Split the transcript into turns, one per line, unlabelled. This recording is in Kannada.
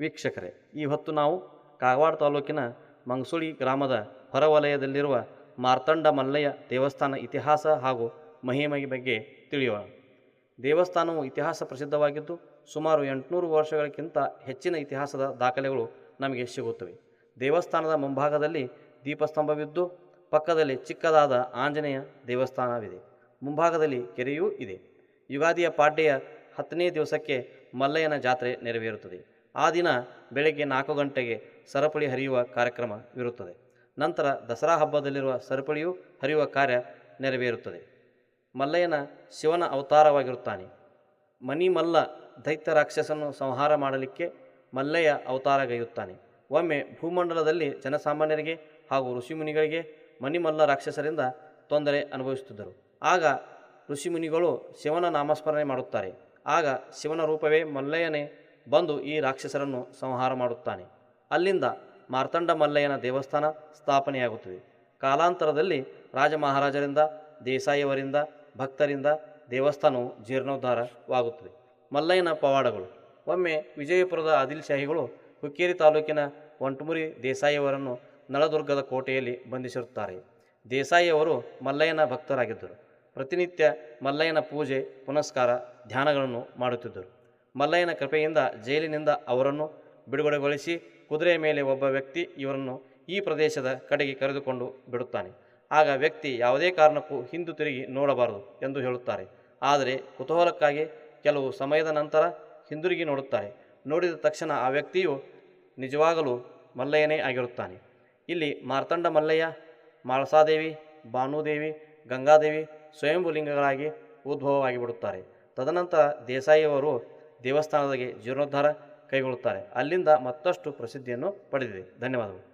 ವೀಕ್ಷಕರೇ ಈ ಹೊತ್ತು ನಾವು ಕಾಗವಾಡ ತಾಲೂಕಿನ ಮಂಗಸುಳಿ ಗ್ರಾಮದ ಹೊರವಲಯದಲ್ಲಿರುವ ಮಾರ್ತಂಡ ಮಲ್ಲಯ್ಯ ದೇವಸ್ಥಾನ ಇತಿಹಾಸ ಹಾಗೂ ಮಹಿಮೆಯ ಬಗ್ಗೆ ತಿಳಿಯೋಣ. ದೇವಸ್ಥಾನವು ಇತಿಹಾಸ ಪ್ರಸಿದ್ಧವಾಗಿದ್ದು, ಸುಮಾರು ಎಂಟುನೂರು ವರ್ಷಗಳಿಗಿಂತ ಹೆಚ್ಚಿನ ಇತಿಹಾಸದ ದಾಖಲೆಗಳು ನಮಗೆ ಸಿಗುತ್ತವೆ. ದೇವಸ್ಥಾನದ ಮುಂಭಾಗದಲ್ಲಿ ದೀಪಸ್ತಂಭವಿದ್ದು, ಪಕ್ಕದಲ್ಲಿ ಚಿಕ್ಕದಾದ ಆಂಜನೇಯ ದೇವಸ್ಥಾನವಿದೆ. ಮುಂಭಾಗದಲ್ಲಿ ಕೆರೆಯೂ ಇದೆ. ಯುಗಾದಿಯ ಪಾಡ್ಯೆಯ ಹತ್ತನೇ ದಿವಸಕ್ಕೆ ಮಲ್ಲಯ್ಯನ ಜಾತ್ರೆ ನೆರವೇರುತ್ತದೆ. ಆ ದಿನ ಬೆಳಗ್ಗೆ ನಾಲ್ಕು ಗಂಟೆಗೆ ಸರಪಳಿ ಹರಿಯುವ ಕಾರ್ಯಕ್ರಮವಿರುತ್ತದೆ ನಂತರ ದಸರಾ ಹಬ್ಬದಲ್ಲಿರುವ ಸರಪಳಿಯು ಹರಿಯುವ ಕಾರ್ಯ ನೆರವೇರುತ್ತದೆ. ಮಲ್ಲಯ್ಯನ ಶಿವನ ಅವತಾರವಾಗಿರುತ್ತಾನೆ. ಮಣಿಮಲ್ಲ ದೈತ್ಯ ರಾಕ್ಷಸನ್ನು ಸಂಹಾರ ಮಾಡಲಿಕ್ಕೆ ಮಲ್ಲಯ್ಯ ಅವತಾರಗೈಯುತ್ತಾನೆ. ಒಮ್ಮೆ ಭೂಮಂಡಲದಲ್ಲಿ ಜನಸಾಮಾನ್ಯರಿಗೆ ಹಾಗೂ ಋಷಿಮುನಿಗಳಿಗೆ ಮಣಿಮಲ್ಲ ರಾಕ್ಷಸರಿಂದ ತೊಂದರೆ ಅನುಭವಿಸುತ್ತಿದ್ದರು. ಆಗ ಋಷಿಮುನಿಗಳು ಶಿವನ ನಾಮಸ್ಮರಣೆ ಮಾಡುತ್ತಾರೆ. ಆಗ ಶಿವನ ರೂಪವೇ ಮಲ್ಲಯ್ಯನೇ ಬಂದು ಈ ರಾಕ್ಷಸರನ್ನು ಸಂಹಾರ ಮಾಡುತ್ತಾನೆ. ಅಲ್ಲಿಂದ ಮಾರ್ತಂಡ ಮಲ್ಲಯ್ಯನ ದೇವಸ್ಥಾನ ಸ್ಥಾಪನೆಯಾಗುತ್ತದೆ. ಕಾಲಾಂತರದಲ್ಲಿ ರಾಜ ಮಹಾರಾಜರಿಂದ ದೇಸಾಯಿಯವರಿಂದ, ಭಕ್ತರಿಂದ ದೇವಸ್ಥಾನವು ಜೀರ್ಣೋದ್ಧಾರವಾಗುತ್ತದೆ. ಮಲ್ಲಯ್ಯನ ಪವಾಡಗಳು. ಒಮ್ಮೆ ವಿಜಯಪುರದ ಆದಿಲ್ ಶಾಹಿಗಳು ಹುಕ್ಕೇರಿ ತಾಲೂಕಿನ ಒಂಟುಮುರಿ ದೇಸಾಯಿಯವರನ್ನು ನಳದುರ್ಗದ ಕೋಟೆಯಲ್ಲಿ ಬಂಧಿಸಿರುತ್ತಾರೆ. ದೇಸಾಯಿಯವರು ಮಲ್ಲಯ್ಯನ ಭಕ್ತರಾಗಿದ್ದರು. ಪ್ರತಿನಿತ್ಯ ಮಲ್ಲಯ್ಯನ ಪೂಜೆ, ಪುನಸ್ಕಾರ, ಧ್ಯಾನಗಳನ್ನು ಮಾಡುತ್ತಿದ್ದರು. ಮಲ್ಲಯ್ಯನ ಕೃಪೆಯಿಂದ ಜೈಲಿನಿಂದ ಅವರನ್ನು ಬಿಡುಗಡೆಗೊಳಿಸಿ ಕುದುರೆಯ ಮೇಲೆ ಒಬ್ಬ ವ್ಯಕ್ತಿ ಇವರನ್ನು ಈ ಪ್ರದೇಶದ ಕಡೆಗೆ ಕರೆದುಕೊಂಡು ಬಿಡುತ್ತಾನೆ. ಆಗ ವ್ಯಕ್ತಿ ಯಾವುದೇ ಕಾರಣಕ್ಕೂ ಹಿಂದು ತಿರುಗಿ ನೋಡಬಾರದು ಎಂದು ಹೇಳುತ್ತಾರೆ. ಆದರೆ ಕುತೂಹಲಕ್ಕಾಗಿ ಕೆಲವು ಸಮಯದ ನಂತರ ಹಿಂದಿರುಗಿ ನೋಡುತ್ತಾರೆ. ನೋಡಿದ ತಕ್ಷಣ ಆ ವ್ಯಕ್ತಿಯು ನಿಜವಾಗಲೂ ಮಲ್ಲಯ್ಯನೇ ಆಗಿರುತ್ತಾನೆ. ಇಲ್ಲಿ ಮಾರ್ತಂಡ ಮಲ್ಲಯ್ಯ, ಮಾಳಸಾದೇವಿ, ಭಾನುದೇವಿ, ಗಂಗಾದೇವಿ ಸ್ವಯಂಭುಲಿಂಗಗಳಾಗಿ ಉದ್ಭವವಾಗಿ ಬಿಡುತ್ತಾರೆ ತದನಂತರ ದೇಸಾಯಿಯವರು ದೇವಸ್ಥಾನದಾಗೆ ಜೀರ್ಣೋದ್ಧಾರ ಕೈಗೊಳ್ಳುತ್ತಾರೆ. ಅಲ್ಲಿಂದ ಮತ್ತಷ್ಟು ಪ್ರಸಿದ್ಧಿಯನ್ನು ಪಡೆದಿದೆ. ಧನ್ಯವಾದಗಳು.